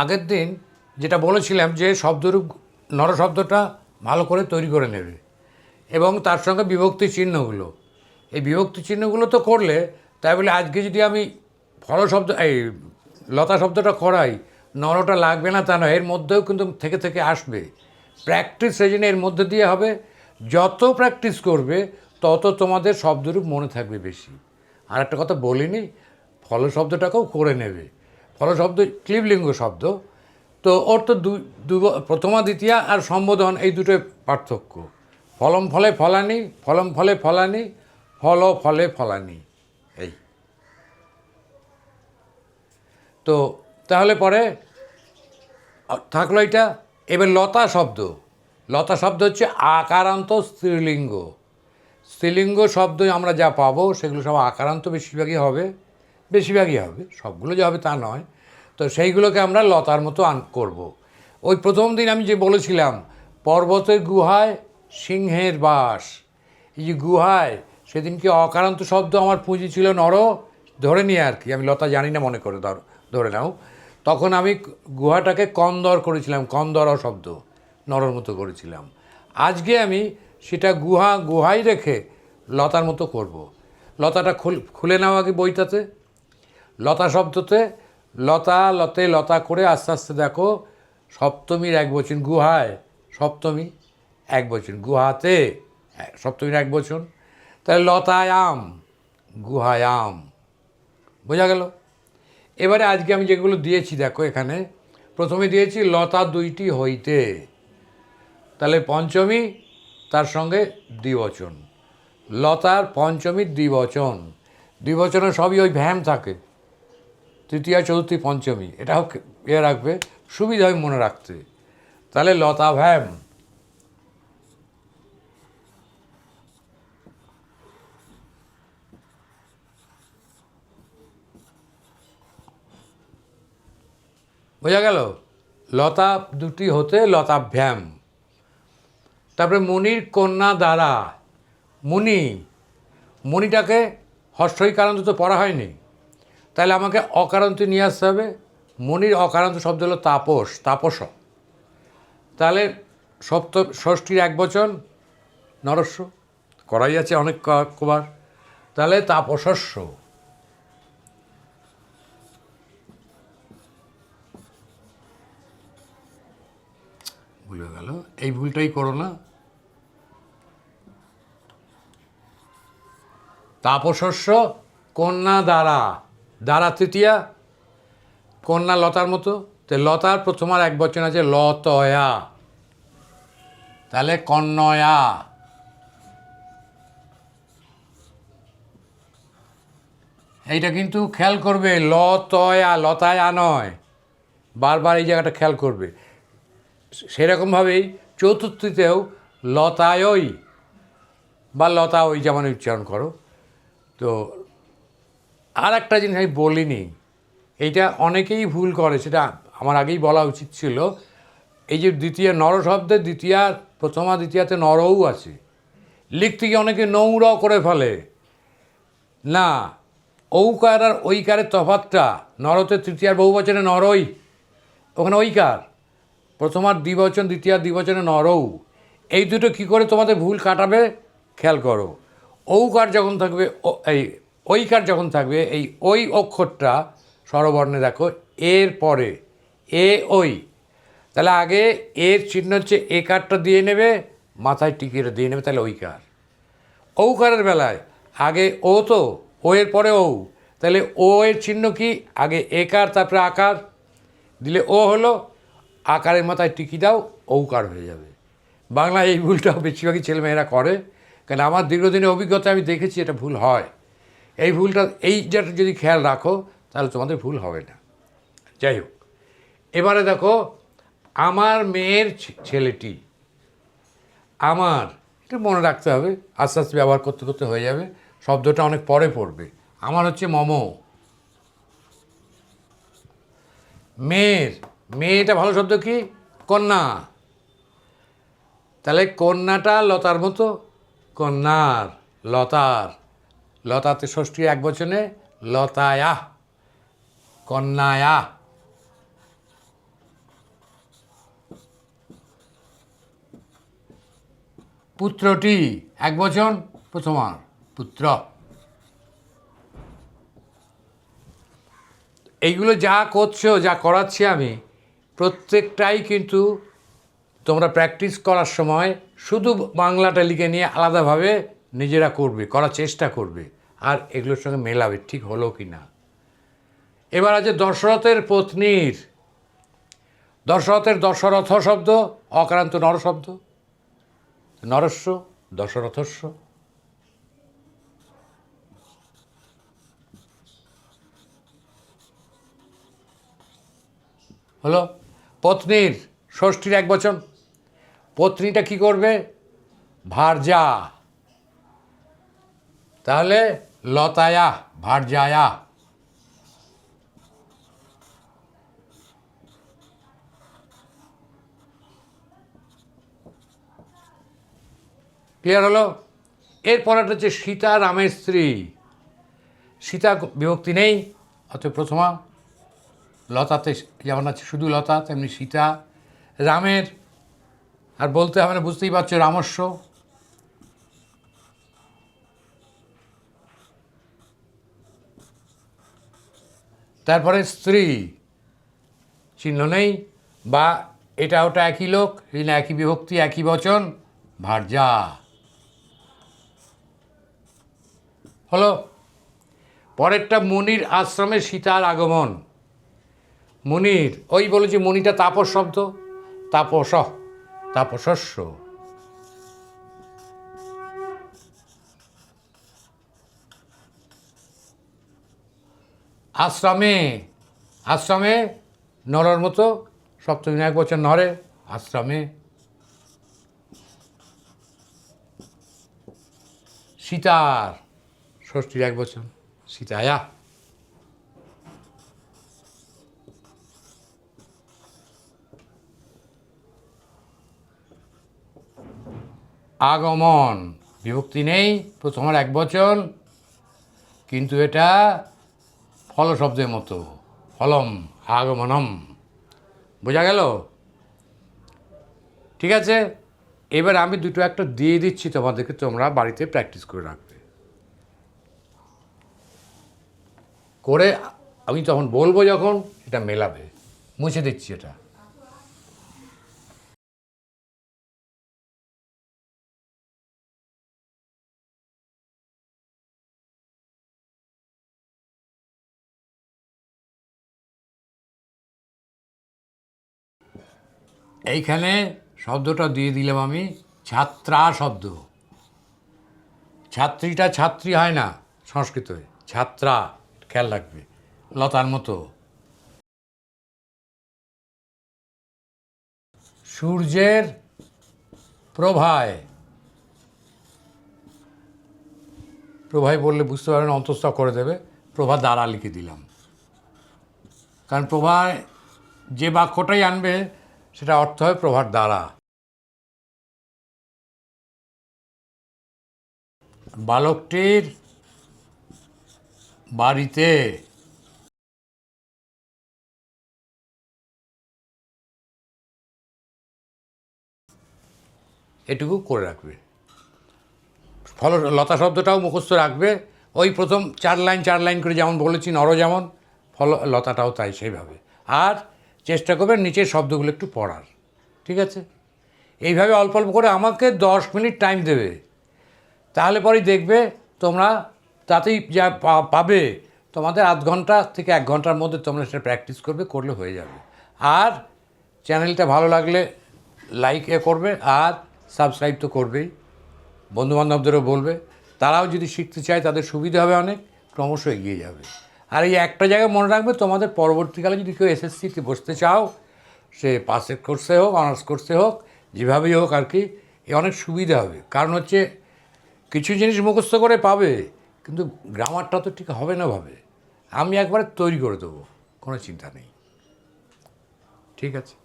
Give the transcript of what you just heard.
আগের দিন যেটা বলেছিলাম যে শব্দরূপ নর শব্দটা ভালো করে তৈরি করে নেবে এবং তার সঙ্গে বিভক্তি চিহ্নগুলো। এই বিভক্তি চিহ্নগুলো তো করলে, তাই বলে আজকে যদি আমি ফল শব্দ, এই লতা শব্দটা করাই, নরটা লাগবে না তা নয়, এর মধ্যেও কিন্তু থেকে থেকে আসবে। প্র্যাকটিস সেই জন্য এর মধ্যে দিয়ে হবে, যত প্র্যাকটিস করবে, তত তোমাদের শব্দরূপ মনে থাকবে বেশি। আর একটা কথা বলিনি, ফল শব্দটাকেও করে নেবে। ফল শব্দ, ক্লিবলিঙ্গ শব্দ। তো ওর তো দু প্রথমা দ্বিতীয়া আর সম্বোধন এই দুটো পার্থক্য। ফলম ফলে ফলানি, ফলম ফলে ফলানি, ফল ফলে ফলানি, এই। তো তাহলে পরে থাকল এটা, এবার লতা শব্দ। লতা শব্দ হচ্ছে আকারান্ত স্ত্রীলিঙ্গ। স্ত্রীলিঙ্গ শব্দ আমরা যা পাবো, সেগুলো সব আকারান্ত বেশিরভাগই হবে। বেশিরভাগই হবে, সবগুলো যে হবে তা নয়। তো সেইগুলোকে আমরা লতার মতো আন, করব। ওই প্রথম দিন আমি যে বলেছিলাম, পর্বতের গুহায় সিংহের বাস। এই যে গুহায়, সেদিনকে অকারান্ত শব্দ আমার পুঁজি ছিল নর, ধরে নিয়ে আর কি, আমি লতা জানি না, মনে করে ধর, ধরে নাও। তখন আমি গুহাটাকে কন্দর করেছিলাম, কন্দর শব্দ নরর মতো করেছিলাম। আজকে আমি সেটা গুহা, গুহাই রেখে লতার মতো করব। লতাটা খুলে নাও আগে বইটাতে। লতা শব্দতে, লতা, লতে, লতা করে আস্তে আস্তে দেখো, সপ্তমীর এক বচন গুহায়, সপ্তমী এক বচন গুহাতে সপ্তমীর এক বচন। তাহলে লতায়াম, গুহায়াম, বোঝা গেল? এবারে আজকে আমি যেগুলো দিয়েছি দেখো এখানে, প্রথমে দিয়েছি লতা দুইটি হইতে। তাহলে পঞ্চমী, তার সঙ্গে দ্বিবচন। লতার পঞ্চমীর দ্বিবচন। দ্বিবচনে সবই ওই ভ্যাম থাকে। তৃতীয়া, চতুর্থী, পঞ্চমী এটাও এ রাখবে, সুবিধা হয় মনে রাখতে। তাহলে লতা ভ্যাম। বোঝা গেল? লতা দুটি হতে লতাভ্যাম তারপরে মুনির কন্যা দ্বারা। মুনি, মুনিটাকে হর্ষই কারণ তো পড়া হয়নি। তাহলে আমাকে অকারান্ত নিয়ে আসতে হবে। মনির অকারান্ত শব্দ হলো তাপস তাপস। তাহলে সপ্ত, ষষ্ঠীর এক বচন, নরস্য, করাই আছে অনেক কবার তাহলে তাপসস্য। ভুলে গেল। এই ভুলটাই করো না। তাপসস্য কন্যা দ্বারা। দ্বারা তৃতীয়া, কন্যা লতার মতো। তো লতার প্রথম আর এক বচন আছে লতয়া। তাহলে কন্যয়া এইটা কিন্তু খেয়াল করবে, লতয়া, লতায়া নয়। বারবার এই জায়গাটা খেয়াল করবে। সেরকমভাবেই চতুর্থীতেও লতায়ই বা লতা ওই যেমন উচ্চারণ করো। তো আর একটা জিনিস আমি বলিনি, এইটা অনেকেই ভুল করে, সেটা আমার আগেই বলা উচিত ছিল। এই যে দ্বিতীয় নর শব্দের দ্বিতীয়া, প্রথমা দ্বিতীয়াতে নরও আছে। লিখতে গিয়ে অনেকে নৌরাও করে ফেলে। না, ঔকার আর ঐকারের তফাতটা নরতে তৃতীয়ার বহু বচনে নরই, ওখানে ঐকার। প্রথমার দ্বিবচন, দ্বিতীয়ার দ্বিবচনে নরৌ এই দুটো কি করে তোমাদের ভুল কাটাবে? খেয়াল করো। ঔকার যখন থাকবে এই ঐকার যখন থাকবে, এই ওই অক্ষরটা স্বরবর্ণে দেখো, এর পরে, এ ওই তাহলে আগে এর চিহ্ন হচ্ছে এ কারটা দিয়ে নেবে, মাথায় টিকিটা দিয়ে নেবে, তাহলে ঐকার। ঔকারের বেলায়, আগে ও তো, ও এর পরে ও তাহলে ও এর চিহ্ন কি? আগে একার তারপরে আকার। দিলে ও হলো, আকারের মাথায় টিকি দাও, ঔকার হয়ে যাবে। বাংলা এই ভুলটাও বেশিরভাগই ছেলেমেয়েরা করে কারণ আমার দীর্ঘদিনের অভিজ্ঞতা আমি দেখেছি এটা ভুল হয়। এই ভুলটা, এই যেটা যদি খেয়াল রাখো, তাহলে তোমাদের ভুল হবে না। যাই হোক, এবারে দেখো, আমার মেয়ের ছেলেটি, আমার এটা মনে রাখতে হবে, আস্তে আস্তে ব্যবহার করতে করতে হয়ে যাবে, শব্দটা অনেক পরে পড়বে। আমার হচ্ছে মম। মেয়ের, মেয়েটা ভালো শব্দ কি? কন্যা। তাহলে কন্যাটা লতার মতো, কন্যার, লতার। লতাতে ষষ্ঠী এক বচনে, লতায়া, কন্যায়া। পুত্রটি এক বচন, প্রথমার পুত্র। এইগুলো যা করছ, যা করাচ্ছি আমি, প্রত্যেকটাই কিন্তু তোমরা প্র্যাকটিস করার সময় শুধু বাংলাটা লিখে নিয়ে আলাদাভাবে নিজেরা করবে, করার চেষ্টা করবে, আর এগুলোর সঙ্গে মেলাবে, ঠিক হলো কি না? এবার আছে দশরথের পত্নীর। দশরথের দশরথ শব্দ, অক্রান্ত নর শব্দ। নরস্য, দশরথস্য। হলো, পত্নীর, ষষ্ঠীর এক বচন। পত্নীটা কি করবে? ভারজা তাহলে লতায়া, ভারজায়া। ক্লিয়ার হলো? এরপর একটা হচ্ছে সীতা রামের স্ত্রী। সীতা বিভক্তি নেই অত প্রথমা লতাতে যেমন আছে শুধু লতা, তেমনি সীতা রামের। আর বলতে হবে না, বুঝতেই পারছ রামস্য তারপরে স্ত্রী। চিহ্ন নেই, বা এটা ওটা একই লোক না একই বিভক্তি, একই বচন, ভার্যা। হলো, পরেরটা মুনির আশ্রমে সীতার আগমন। মুনির, ওই বলেছে মুনিটা তাপস শব্দ তাপস তাপসস্য। আশ্রমে আশ্রমে নরর মতো সপ্তমী এক বছর নরে, আশ্রমে। সীতার ষষ্ঠীর এক বছর সীতায়া। আগমন, বিভক্তি নেই প্রথমের এক বচন, কিন্তু এটা ফল শব্দের মতো, ফলম আগমনম। বোঝা গেল? ঠিক আছে? এবার আমি দুটো একটা দিয়ে দিচ্ছি তোমাদেরকে, তোমরা বাড়িতে প্র্যাকটিস করে রাখবে। করে আমি তখন বলব যখন, এটা মেলাবে। মুছে দিচ্ছি এটা। এইখানে শব্দটা দিয়ে দিলাম আমি, ছাত্রা শব্দ। ছাত্রীটা ছাত্রী হয় না সংস্কৃতে ছাত্রা, খেয়াল রাখবে, লতার মতো। সূর্যের প্রভায় প্রভায় বললে বুঝতে পারবেন অন্তস্থ করে দেবে, প্রভা দ্বারা লিখে দিলাম। কারণ প্রভায় যে বাক্যটাই আনবে সেটা অর্থ হয় প্রভার দ্বারা। বালকটির বাড়িতে এটুকু করে রাখবে। ফল, লতা শব্দটাও মুখস্থ রাখবে। ওই প্রথম চার লাইন চার লাইন করে যেমন বলেছি, নর যেমন, ফল, লতাটাও তাই সেইভাবে। আর চেষ্টা করবে নিচের শব্দগুলো একটু পড়ার। ঠিক আছে? এইভাবে অল্প অল্প করে আমাকে দশ মিনিট টাইম দেবে। তাহলে পরেই দেখবে তোমরা তাতেই যা পাবে, তোমাদের আধ ঘণ্টা থেকে এক ঘণ্টার মধ্যে তোমরা সেটা প্র্যাকটিস করবে, করলে হয়ে যাবে। আর চ্যানেলটা ভালো লাগলে লাইক এ করবে আর সাবস্ক্রাইব তো করবেই। বন্ধুবান্ধবদেরও বলবে। তারাও যদি শিখতে চায় তাদের সুবিধা হবে অনেক, ক্রমশ এগিয়ে যাবে। আর এই একটা জায়গায় মনে রাখবে, তোমাদের পরবর্তীকালে যদি কেউ এসএসসিতে বসতে চাও, সে পাসের কোর্সে হোক অনার্স কোর্সে হোক, যেভাবেই হোক আর কি, এ অনেক সুবিধা হবে। কারণ হচ্ছে, কিছু জিনিস মুখস্থ করে পাবে, কিন্তু গ্রামারটা তো ঠিক হবে না ভাবে। আমি একবারে তৈরি করে দেবো, কোনো চিন্তা নেই। ঠিক আছে?